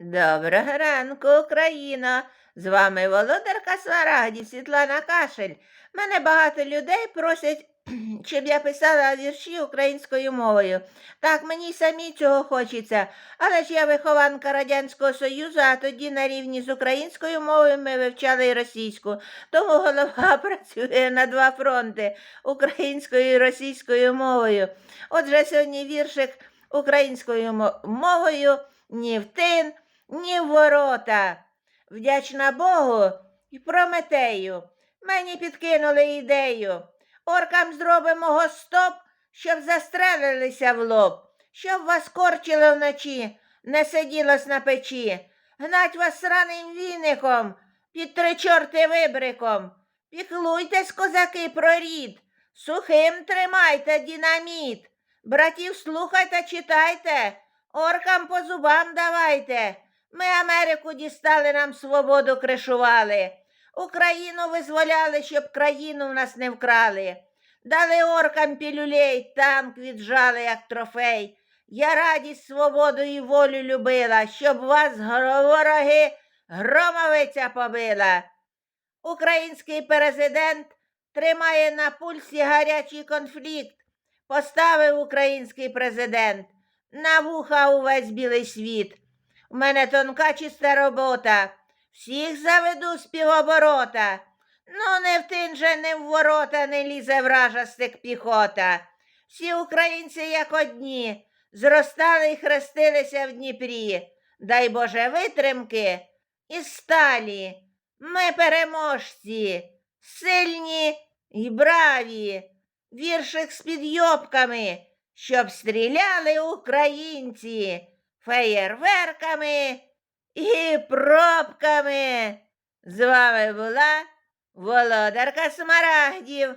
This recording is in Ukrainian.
Доброго ранку, Україна! З вами володарка Смарагдів Світлана Кашель. Мене багато людей просять, щоб я писала вірші українською мовою. Так, мені самі цього хочеться, але ж я вихованка Радянського Союзу, а тоді на рівні з українською мовою ми вивчали і російську. Тому голова працює на два фронти українською і російською мовою. Отже, сьогодні віршик українською мовою ні в тин, ні в ворота. Вдячна Богу і Прометею. Мені підкинули ідею. Оркам зробимо гостоп, щоб застрелилися в лоб, щоб вас корчило вночі, не сиділось на печі, гнать вас сраним віником, під три чорти вибриком. Піклуйтесь, козаки, про рід, сухим тримайте дінаміт. Братів слухайте, читайте, оркам по зубам давайте. Ми Америку дістали, нам свободу кришували. Україну визволяли, щоб країну в нас не вкрали. Дали оркам пілюлей, танк віджали, як трофей. Я радість, свободу і волю любила, щоб вас вороги громовиця побила. Український президент тримає на пульсі гарячий конфлікт. Поставив український президент на вуха увесь білий світ. У мене тонка чиста робота. Всіх заведу з півоборота. Ну, не в тин же, не в ворота не лізе вражастик піхота. Всі українці, як одні, зростали й хрестилися в Дніпрі. Дай Боже витримки і сталі. Ми переможці, сильні й браві. Віршик з підйобками, щоб стріляли українці феєрверками і пробками. З вами була володарка Смарагдів.